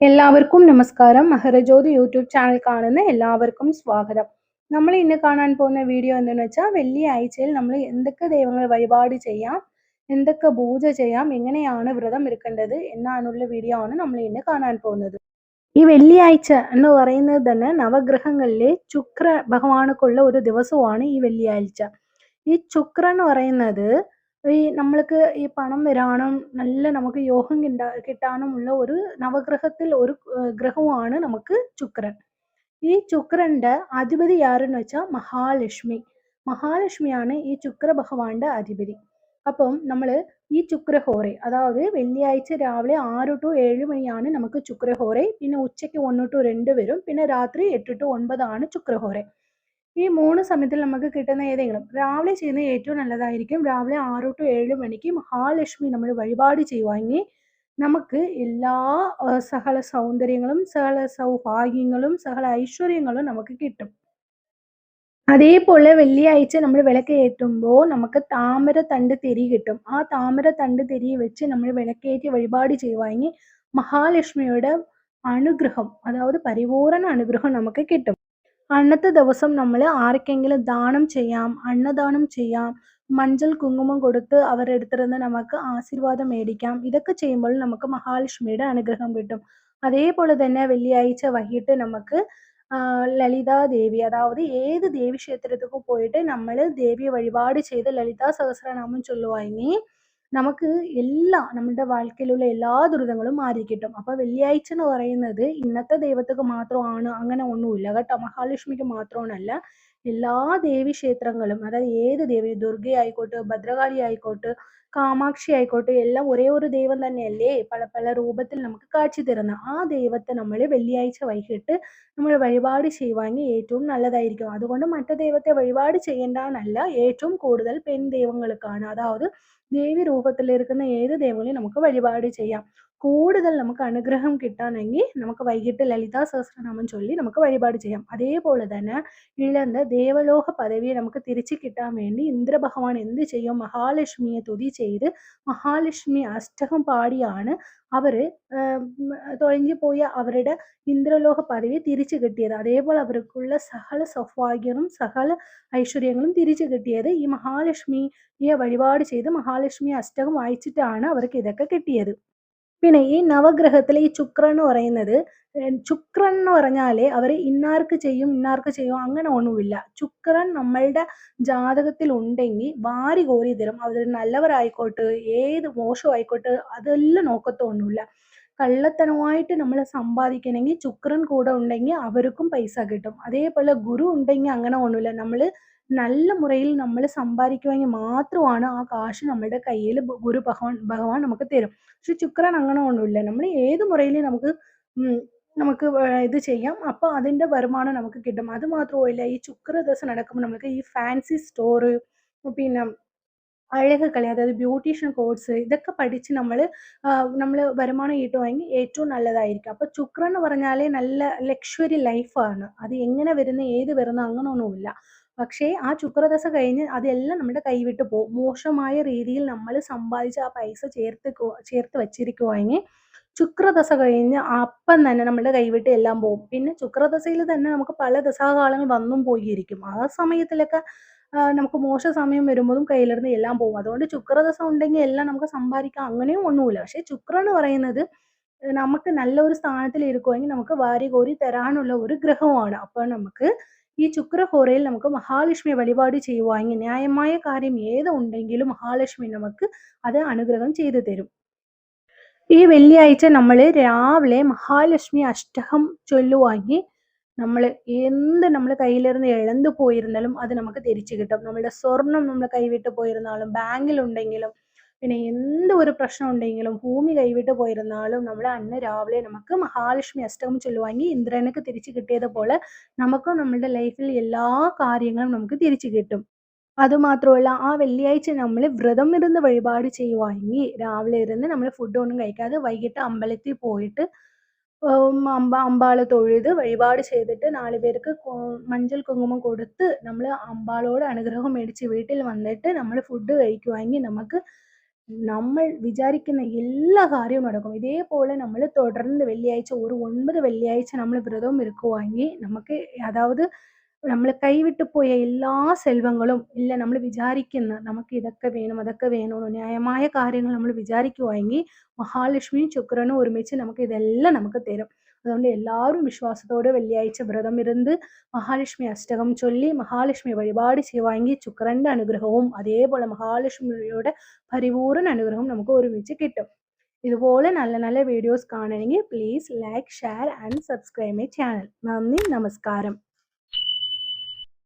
എല്ലാവർക്കും നമസ്കാരം. മഹരജ്യോതി YouTube channel കാണുന്ന എല്ലാവർക്കും സ്വാഗതം. നമ്മൾ ഇന്ന് കാണാൻ പോകുന്ന വീഡിയോ എന്തെന്ന് വെച്ചാൽ വെള്ളിയാഴ്ചയിൽ നമ്മൾ എന്തൊക്കെ ദൈവങ്ങൾ വഴിപാട് ചെയ്യാം എന്തൊക്കെ പൂജ ചെയ്യാം എങ്ങനെയാണ് വ്രതം എടുക്കേണ്ടത് എന്നാണുള്ള വീഡിയോ ആണ് നമ്മൾ ഇന്ന് കാണാൻ പോകുന്നത്. ഈ വെള്ളിയാഴ്ച എന്ന് പറയുന്നത് തന്നെ നവഗ്രഹങ്ങളിലെ ശുക്ര ഭഗവാനക്കുള്ള ഒരു ദിവസമാണ് ഈ വെള്ളിയാഴ്ച. ഈ ശുക്ര എന്ന് പറയുന്നത് ഈ നമ്മൾക്ക് ഈ പണം വരാനും നല്ല നമുക്ക് യോഗം കിട്ടാ കിട്ടാനുമുള്ള ഒരു നവഗ്രഹത്തിൽ ഒരു ഗ്രഹമാണ് നമുക്ക് ശുക്രൻ. ഈ ശുക്രന്റെ അധിപതി ആരെന്ന് വെച്ചാൽ മഹാലക്ഷ്മി. മഹാലക്ഷ്മിയാണ് ഈ ശുക്ര ഭഗവാന്റെ അധിപതി. അപ്പം നമ്മൾ ഈ ശുക്രഹോറെ അതായത് വെള്ളിയാഴ്ച രാവിലെ ആറ് ടു ഏഴ് മണിയാണ് നമുക്ക് ശുക്രഹോറെ പിന്നെ ഉച്ചയ്ക്ക് ഒന്ന് ടു രണ്ട് വരും പിന്നെ രാത്രി എട്ട് ടു ഒൻപതാണ് ശുക്രഹോറെ ഈ മൂന്ന് സമയത്തിൽ നമുക്ക് കിട്ടുന്ന ഏതെങ്കിലും? രാവിലെ ചെയ്യുന്ന ഏറ്റവും നല്ലതായിരിക്കും. രാവിലെ ആറ് ടു ഏഴ് മണിക്ക് മഹാലക്ഷ്മി നമ്മൾ വഴിപാട് ചെയ്യുവാങ്ങി നമുക്ക് എല്ലാ സഹല സൗന്ദര്യങ്ങളും സഹല സൗഭാഗ്യങ്ങളും സഹല ഐശ്വര്യങ്ങളും നമുക്ക് കിട്ടും. അതേപോലെ വെള്ളിയാഴ്ച നമ്മൾ വിളക്ക് ഏറ്റുമ്പോൾ നമുക്ക് താമര തണ്ട് തിരി കിട്ടും. ആ താമര തണ്ട് തിരി വെച്ച് നമ്മൾ വിളക്കേറ്റി വഴിപാട് ചെയ്യുവാങ്ങി മഹാലക്ഷ്മിയുടെ അനുഗ്രഹം അതായത് പരിപൂർണ അനുഗ്രഹം നമുക്ക് കിട്ടും. അന്നത്തെ ദിവസം നമ്മൾ ആർക്കെങ്കിലും ദാനം ചെയ്യാം അന്നദാനം ചെയ്യാം മഞ്ഞൾ കുങ്കുമം കൊടുത്ത് അവരുടെ അടുത്തിരുന്ന് നമുക്ക് ആശീർവാദം മേടിക്കാം. ഇതൊക്കെ ചെയ്യുമ്പോൾ നമുക്ക് മഹാലക്ഷ്മിയുടെ അനുഗ്രഹം കിട്ടും. അതേപോലെ തന്നെ വെള്ളിയാഴ്ച വൈകിട്ട് നമുക്ക് ലളിതാ ദേവി അതായത് ഏത് ദേവി ക്ഷേത്രത്തിലേക്ക് പോയിട്ട് നമ്മൾ ദേവിയെ വഴിപാട് ചെയ്ത് ലളിതാ സഹസ്രനാമം ചൊല്ലുവാണെങ്കിൽ നമുക്ക് എല്ലാ നമ്മുടെ வாழ்க்கைയിലുള്ള എല്ലാ ദുരിതങ്ങളും മാറി കിട്ടും. അപ്പോൾ വെള്ളിയാഴ്ച എന്ന് പറയുന്നത് ഇന്നത്തെ ദൈവത്തിന് മാത്രമാണ് അങ്ങനെ ഒന്നുമില്ല. കേട്ടോ? മഹാലക്ഷ്മിക്ക് മാത്രമാണല്ല എല്ലാ ദേവി ക്ഷേത്രങ്ങളും അതായത് ഏത് ദേവി ദുർഗ ആയിക്കോട്ടെ ഭദ്രകാളി ആയിക്കോട്ടെ കാമാക്ഷി ആയിക്കോട്ടെ എല്ലാം ഒരേ ഒരു ദൈവം തന്നെയല്ലേ? പല പല രൂപത്തിൽ നമുക്ക് കാഴ്ച തരുന്ന ആ ദൈവത്തെ നമ്മൾ വെള്ളിയാഴ്ച വൈകിട്ട് നമ്മൾ വഴിപാട് ചെയ്യുവാണെങ്കിൽ ഏറ്റവും നല്ലതായിരിക്കും. അതുകൊണ്ട് മറ്റു ദൈവത്തെ വഴിപാട് ചെയ്യേണ്ടാന്നല്ല ഏറ്റവും കൂടുതൽ പെൺ ദൈവങ്ങൾക്കാണ് അതായത് ദേവി രൂപത്തിലിരിക്കുന്ന ഏത് ദൈവങ്ങളെയും നമുക്ക് വഴിപാട് ചെയ്യാം. കൂടുതൽ നമുക്ക് അനുഗ്രഹം കിട്ടാനെങ്കിൽ നമുക്ക് വൈകിട്ട് ലളിതാ സഹസ്രനാമം ചൊല്ലി നമുക്ക് വഴിപാട് ചെയ്യാം. അതേപോലെ തന്നെ ഇഴந்த ദേവലോക പദവിയെ നമുക്ക് തിരിച്ചു കിട്ടാൻ വേണ്ടി ഇന്ദ്രഭഗവാൻ എന്ത് ചെയ്യും? മഹാലക്ഷ്മിയെ തുതി ചെയ്ത് മഹാലക്ഷ്മി അഷ്ടകം പാടിയാണ് അവർ തൊഴിഞ്ഞു പോയ അവരുടെ ഇന്ദ്രലോക പദവി തിരിച്ചു കിട്ടിയത്. അതേപോലെ അവർക്കുള്ള സകല സൗഭാഗ്യങ്ങളും സകല ഐശ്വര്യങ്ങളും തിരിച്ചു കിട്ടിയത് ഈ മഹാലക്ഷ്മിയെ വഴിപാട് ചെയ്ത് മഹാലക്ഷ്മി അഷ്ടകം വായിച്ചിട്ടാണ് അവർക്ക് ഇതൊക്കെ കിട്ടിയത്. പിന്നെ ഈ നവഗ്രഹത്തിൽ ഈ ശുക്രൻ എന്ന് പറയുന്നത് ശുക്രൻ എന്ന് പറഞ്ഞാൽ അവർ ഇന്നാർക്ക് ചെയ്യും ഇന്നാർക്ക് ചെയ്യും അങ്ങനെ ഒന്നുമില്ല. ശുക്രൻ നമ്മളുടെ ജാതകത്തിൽ ഉണ്ടെങ്കിൽ വാരി കോരി തരും. അവർ നല്ലവരായിക്കോട്ടെ ഏത് മോശമായിക്കോട്ടെ അതെല്ലാം നോക്കത്തൊന്നുമില്ല കള്ളത്തനമായിട്ട് നമ്മൾ സമ്പാദിക്കണമെങ്കിൽ ശുക്രൻ കൂടെ ഉണ്ടെങ്കിൽ അവർക്കും പൈസ കിട്ടും. അതേപോലെ ഗുരു ഉണ്ടെങ്കിൽ അങ്ങനെ ഒന്നുമില്ല. നമ്മൾ നല്ല മുറയിൽ നമ്മൾ സമ്പാദിക്കുമെങ്കിൽ മാത്രമാണ് ആ കാശ് നമ്മുടെ കയ്യിൽ ഗുരു ഭഗവാൻ ഭഗവാൻ നമുക്ക് തരും. പക്ഷെ ശുക്രൻ അങ്ങനെ ഒന്നുമില്ല. നമ്മൾ ഏത് മുറയിൽ നമുക്ക് നമുക്ക് ഇത് ചെയ്യാം അപ്പൊ അതിന്റെ വരുമാനം നമുക്ക് കിട്ടും. അത് മാത്രമല്ല ഈ ശുക്ര ദിവസം നടക്കുമ്പോൾ നമുക്ക് ഈ ഫാൻസി സ്റ്റോറ് പിന്നെ അഴകക്കളി അതായത് ബ്യൂട്ടീഷ്യൻ കോഴ്സ് ഇതൊക്കെ പഠിച്ച് നമ്മൾ നമ്മൾ വരുമാനം ഈട്ടുവാണെങ്കിൽ ഏറ്റവും നല്ലതായിരിക്കും. അപ്പോൾ ശുക്രൻ എന്ന് പറഞ്ഞാൽ നല്ല ലക്ഷറി ലൈഫാണ് അത് എങ്ങനെ വരുന്ന ഏത് വരുന്ന അങ്ങനെയൊന്നുമില്ല പക്ഷേ ആ ശുക്രദശ കഴിഞ്ഞ് അതെല്ലാം നമ്മുടെ കൈവിട്ട് പോകും മോശമായ രീതിയിൽ നമ്മൾ സമ്പാദിച്ച ആ പൈസ ചേർത്ത് ചേർത്ത് വച്ചിരിക്കുവാണെങ്കിൽ ശുക്രദശ കഴിഞ്ഞ് അപ്പം തന്നെ നമ്മുടെ കൈവിട്ട് എല്ലാം പോകും പിന്നെ ശുക്രദശയിൽ തന്നെ നമുക്ക് പല ദശാകാലങ്ങൾ വന്നും പോയിരിക്കും. ആ സമയത്തിലൊക്കെ നമുക്ക് മോശ സമയം വരുമ്പോഴും കയ്യിലിരുന്ന് എല്ലാം പോകും അതുകൊണ്ട് ശുക്രദശ ഉണ്ടെങ്കിൽ എല്ലാം നമുക്ക് സമ്പാദിക്കാം. അങ്ങനെയും ഒന്നുമില്ല. പക്ഷേ ശുക്ര എന്ന് പറയുന്നത് നമുക്ക് നല്ലൊരു സ്ഥാനത്തിൽ ഇരിക്കുമെങ്കിൽ നമുക്ക് വാരി കോരി തരാനുള്ള ഒരു ഗ്രഹമാണ് അപ്പോൾ നമുക്ക് ഈ ശുക്രഹോറയിൽ നമുക്ക് മഹാലക്ഷ്മി വഴിപാട് ചെയ്യുവാങ്ങി ന്യായമായ കാര്യം ഏത് ഉണ്ടെങ്കിലും മഹാലക്ഷ്മി നമുക്ക് അത് അനുഗ്രഹം ചെയ്തു തരും. ഈ വെള്ളിയാഴ്ച നമ്മൾ രാവിലെ മഹാലക്ഷ്മി അഷ്ടകം ചൊല്ലുവാങ്ങി നമ്മൾ എന്ത് നമ്മൾ കയ്യിലിരുന്ന് ഇഴந்து പോയിരുന്നാലും അത് നമുക്ക് തിരിച്ചു കിട്ടും. നമ്മുടെ സ്വർണം നമ്മൾ കൈവിട്ട് പോയിരുന്നാലും ബാങ്കിലുണ്ടെങ്കിലും പിന്നെ എന്ത് ഒരു പ്രശ്നം ഉണ്ടെങ്കിലും ഭൂമി കൈവിട്ട് പോയിരുന്നാലും നമ്മൾ അന്ന് രാവിലെ നമുക്ക് മഹാലക്ഷ്മി അഷ്ടകം ചൊല്ലുവാങ്കി ഇന്ദ്രനക്ക് തിരിച്ചു കിട്ടിയതുപോലെ നമുക്കും നമ്മുടെ ലൈഫിൽ എല്ലാ കാര്യങ്ങളും നമുക്ക് തിരിച്ചു കിട്ടും. അതുമാത്രമല്ല ആ വെള്ളിയാഴ്ച നമ്മൾ വ്രതം ഇരുന്ന് വഴിപാട് ചെയ്യുവാണെങ്കിൽ രാവിലെ ഇരുന്ന് നമ്മൾ ഫുഡ് ഒന്നും കഴിക്കാതെ വൈകിട്ട് അമ്പലത്തിൽ പോയിട്ട് അമ്പ അമ്പാളെ തൊഴുത് വഴിപാട് ചെയ്തിട്ട് നാല് പേർക്ക് മഞ്ഞൾ കുങ്കുമം കൊടുത്ത് നമ്മൾ അമ്പാളോട് അനുഗ്രഹം മേടിച്ച് വീട്ടിൽ വന്നിട്ട് നമ്മൾ ഫുഡ് കഴിക്കുവാണെങ്കിൽ നമുക്ക് നമ്മൾ വിചാരിക്കുന്ന എല്ലാ കാര്യവും നടക്കും ഇതേപോലെ നമ്മൾ தொடர்ந்து വെള്ളിയാഴ്ച ഒരു ഒൻപത് വെള്ളിയാഴ്ച നമ്മൾ വ്രതം എടുക്കുവാണെങ്കിൽ നമുക്ക് അതായത് നമ്മൾ കൈവിട്ട് പോയ എല്ലാ സെൽവങ്ങളും ഇല്ല നമ്മൾ വിചാരിക്കുന്ന നമുക്ക് ഇതൊക്കെ വേണം അതൊക്കെ വേണമെന്ന് ന്യായമായ കാര്യങ്ങൾ നമ്മൾ വിചാരിക്കുവാണെങ്കിൽ മഹാലക്ഷ്മിയും ശുക്രനും ഒരുമിച്ച് നമുക്ക് ഇതെല്ലാം നമുക്ക് തരും അതുകൊണ്ട് എല്ലാവരും വിശ്വാസത്തോടെ വെള്ളിയാഴ്ച വ്രതം ഇരുന്ന് മഹാലക്ഷ്മി അഷ്ടകം ചൊല്ലി മഹാലക്ഷ്മി വഴിപാട് ചെയ്യുവാണെങ്കിൽ ശുക്രന്റെ അനുഗ്രഹവും അതേപോലെ മഹാലക്ഷ്മിയുടെ പരിപൂർണ അനുഗ്രഹവും നമുക്ക് ഒരുമിച്ച് കിട്ടും. ഇതുപോലെ നല്ല നല്ല വീഡിയോസ് കാണണമെങ്കിൽ please like share and subscribe my channel നന്ദി നമസ്കാരം.